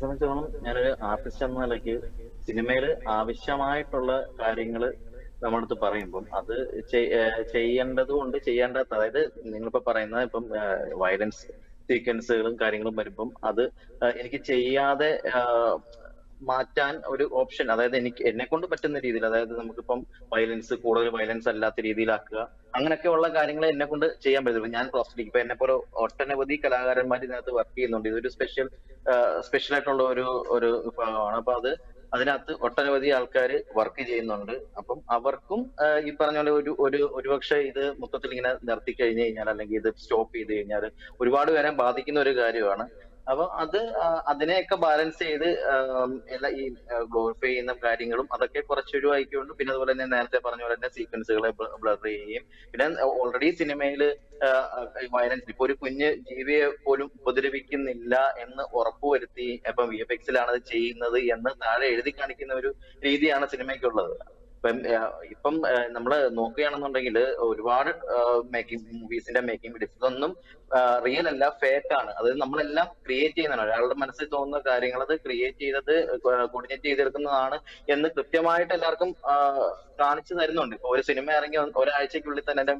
സംബന്ധിച്ചിടത്തോളം ഞാനൊരു ആർട്ടിസ്റ്റ് എന്ന നിലയ്ക്ക് സിനിമയിൽ ആവശ്യമായിട്ടുള്ള കാര്യങ്ങൾ നമ്മുടെ അടുത്ത് പറയുമ്പം അത് ചെയ്യേണ്ടത് കൊണ്ട് ചെയ്യേണ്ടാത്ത അതായത് നിങ്ങളിപ്പോ പറയുന്ന ഇപ്പം വയലൻസ് സീക്വൻസുകളും കാര്യങ്ങളും വരുമ്പം അത് എനിക്ക് ചെയ്യാതെ മാറ്റാൻ ഒരു ഓപ്ഷൻ അതായത് എനിക്ക് എന്നെ കൊണ്ട് പറ്റുന്ന രീതിയിൽ അതായത് നമുക്കിപ്പം വയലൻസ് കൂടുതൽ വയലൻസ് അല്ലാത്ത രീതിയിലാക്കുക അങ്ങനെയൊക്കെയുള്ള കാര്യങ്ങൾ എന്നെ കൊണ്ട് ചെയ്യാൻ പറ്റും ഞാൻ പ്രോസ്റ്റിക് ഇപ്പൊ എന്നെ പോലെ ഒട്ടനവധി കലാകാരന്മാർ ഇതിനകത്ത് വർക്ക് ചെയ്യുന്നുണ്ട്. ഇതൊരു സ്പെഷ്യൽ സ്പെഷ്യൽ ആയിട്ടുള്ള ഒരു ഒരു വിഭാഗമാണ്. അപ്പൊ അത് അതിനകത്ത് ഒട്ടനവധി ആൾക്കാർ വർക്ക് ചെയ്യുന്നുണ്ട്. അപ്പം അവർക്കും ഈ പറഞ്ഞ പോലെ ഒരു ഒരു ഒരുപക്ഷെ ഇത് മൊത്തത്തിൽ ഇങ്ങനെ നിർത്തി കഴിഞ്ഞു കഴിഞ്ഞാൽ അല്ലെങ്കിൽ ഇത് സ്റ്റോപ്പ് ചെയ്ത് കഴിഞ്ഞാൽ ഒരുപാട് പേരെ ബാധിക്കുന്ന ഒരു കാര്യമാണ്. അപ്പൊ അത് അതിനെയൊക്കെ ബാലൻസ് ചെയ്ത് എല്ലാ ഈ ഗ്ലോറിഫൈ ചെയ്യുന്ന കാര്യങ്ങളും അതൊക്കെ കുറച്ച് ഒഴിവാക്കിക്കൊണ്ട് പിന്നെ അതുപോലെ തന്നെ നേരത്തെ പറഞ്ഞ പോലെ തന്നെ സീക്വൻസുകളെ ബ്ലർ ചെയ്യുകയും പിന്നെ ഓൾറെഡി സിനിമയിൽ വയലൻസ് ഇപ്പൊ ഒരു കുഞ്ഞ് ജീവിയെ പോലും ഉപദ്രവിക്കുന്നില്ല എന്ന് ഉറപ്പുവരുത്തി ഇപ്പൊ വി എഫ് എക്സിലാണ് അത് ചെയ്യുന്നത് എന്ന് താഴെ എഴുതി കാണിക്കുന്ന ഒരു രീതിയാണ് സിനിമയ്ക്കുള്ളത് ഇപ്പം ഇപ്പം നമ്മൾ നോക്കുകയാണെന്നുണ്ടെങ്കിൽ ഒരുപാട് മേക്കിംഗ് മൂവീസിന്റെ മേക്കിംഗ് വീഡിയോസ് ഇതൊന്നും റിയൽ അല്ല ഫേക്ക് ആണ്. അത് നമ്മളെല്ലാം ക്രിയേറ്റ് ചെയ്യുന്നതാണ്. ഒരാളുടെ മനസ്സിൽ തോന്നുന്ന കാര്യങ്ങൾ അത് ക്രിയേറ്റ് ചെയ്തത് കോർഡിനേറ്റ് ചെയ്തെടുക്കുന്നതാണ് എന്ന് കൃത്യമായിട്ട് എല്ലാവർക്കും കാണിച്ചു തരുന്നുണ്ട്. ഇപ്പൊ ഒരു സിനിമ ഇറങ്ങി ഒരാഴ്ചക്കുള്ളിൽ തന്നെ അതിന്റെ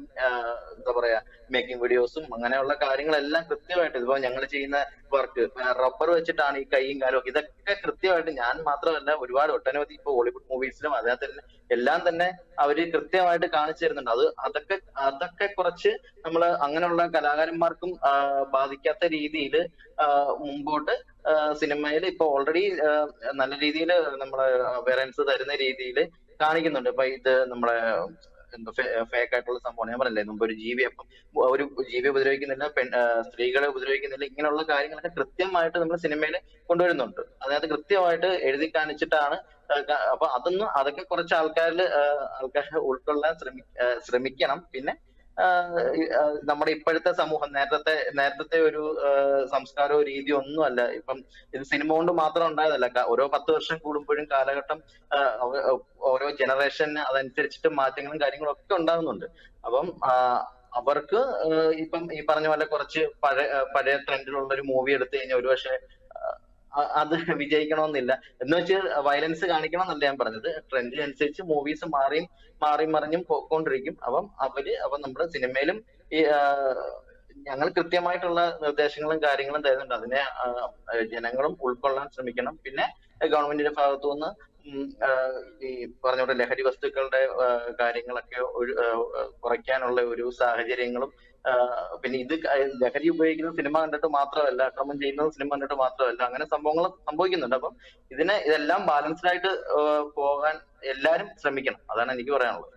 എന്താ പറയാ മേക്കിംഗ് വീഡിയോസും അങ്ങനെയുള്ള കാര്യങ്ങളെല്ലാം കൃത്യമായിട്ട് ഇപ്പൊ ഞങ്ങൾ ചെയ്യുന്ന വർക്ക് റബ്ബർ വെച്ചിട്ടാണ് ഈ കൈയും കാലും ഇതൊക്കെ കൃത്യമായിട്ട് ഞാൻ മാത്രമല്ല ഒരുപാട് ഒട്ടനവധി ഇപ്പൊ ഹോളിവുഡ് മൂവീസിലും അതിനകത്ത് തന്നെ എല്ലാം തന്നെ അവർ കൃത്യമായിട്ട് കാണിച്ചു തരുന്നുണ്ട്. അത് അതൊക്കെ അതൊക്കെ കുറച്ച് നമ്മൾ അങ്ങനെയുള്ള കലാകാരന്മാർക്കും ബാധിക്കാത്ത രീതിയിൽ മുമ്പോട്ട് സിനിമയിൽ ഇപ്പൊ ഓൾറെഡി നല്ല രീതിയിൽ നമ്മളെ അവയറൻസ് തരുന്ന രീതിയിൽ കാണിക്കുന്നുണ്ട്. ഇപ്പൊ ഇത് നമ്മളെ എന്തോ ഫേക്ക് ആയിട്ടുള്ള സംഭവം ഞാൻ പറഞ്ഞില്ലേ മുമ്പ് ഒരു ജീവി അപ്പം ഒരു ജീവിയെ ഉപദ്രവിക്കുന്നില്ല പെൺ സ്ത്രീകളെ ഉപദ്രവിക്കുന്നില്ല ഇങ്ങനെയുള്ള കാര്യങ്ങളൊക്കെ കൃത്യമായിട്ട് നമ്മൾ സിനിമയിൽ കൊണ്ടുവരുന്നുണ്ട്. അതായത് കൃത്യമായിട്ട് എഴുതി കാണിച്ചിട്ടാണ് അപ്പൊ അതൊന്നും അതൊക്കെ കുറച്ച് ആൾക്കാരിൽ ആൾക്കാർ ഉൾക്കൊള്ളാൻ ശ്രമി ശ്രമിക്കണം. പിന്നെ നമ്മുടെ ഇപ്പോഴത്തെ സമൂഹം നേരത്തെ നേരത്തെ ഒരു സംസ്കാരമോ രീതിയോ ഒന്നുമല്ല ഇപ്പം ഇത് സിനിമ കൊണ്ട് മാത്രം ഉണ്ടായതല്ല. ഓരോ പത്ത് വർഷം കൂടുമ്പോഴും കാലഘട്ടം ഓരോ ജനറേഷന് അതനുസരിച്ചിട്ട് മാറ്റങ്ങളും കാര്യങ്ങളും ഒക്കെ ഉണ്ടാകുന്നുണ്ട്. അപ്പം അവർക്ക് ഇപ്പം ഈ പറഞ്ഞ പോലെ കുറച്ച് പഴയ പഴയ ട്രെൻഡിലുള്ള ഒരു മൂവി എടുത്തു കഴിഞ്ഞാൽ ഒരുപക്ഷെ അത് വിജയിക്കണമെന്നില്ല. എന്ന് വെച്ച് വയലൻസ് കാണിക്കണം എന്നല്ല ഞാൻ പറഞ്ഞത്. ട്രെൻഡിനനുസരിച്ച് മൂവീസ് മാറിയും മാറി മറിഞ്ഞും പോയിക്കൊണ്ടിരിക്കും അപ്പം അവർ അപ്പൊ നമ്മുടെ സിനിമയിലും ഈ ഞങ്ങൾ കൃത്യമായിട്ടുള്ള നിർദ്ദേശങ്ങളും കാര്യങ്ങളും തരുന്നുണ്ട്. അതിനെ ജനങ്ങളും ഉൾക്കൊള്ളാൻ ശ്രമിക്കണം. പിന്നെ ഗവൺമെന്റിന്റെ ഭാഗത്തു നിന്ന് ഈ പറഞ്ഞ പോലെ ലഹരി വസ്തുക്കളുടെ കാര്യങ്ങളൊക്കെ കുറയ്ക്കാനുള്ള ഒരു സാഹചര്യങ്ങളും പിന്നെ ഇത് ലഹരി ഉപയോഗിക്കുന്നത് സിനിമ കണ്ടിട്ട് മാത്രമല്ല അക്രമം ചെയ്യുന്നത് സിനിമ കണ്ടിട്ട് മാത്രമല്ല അങ്ങനെ സംഭവങ്ങൾ സംഭവിക്കുന്നുണ്ട്. അപ്പം ഇതിനെ ഇതെല്ലാം ബാലൻസ്ഡ് ആയിട്ട് പോകാൻ എല്ലാരും ശ്രമിക്കണം. അതാണ് എനിക്ക് പറയാനുള്ളത്.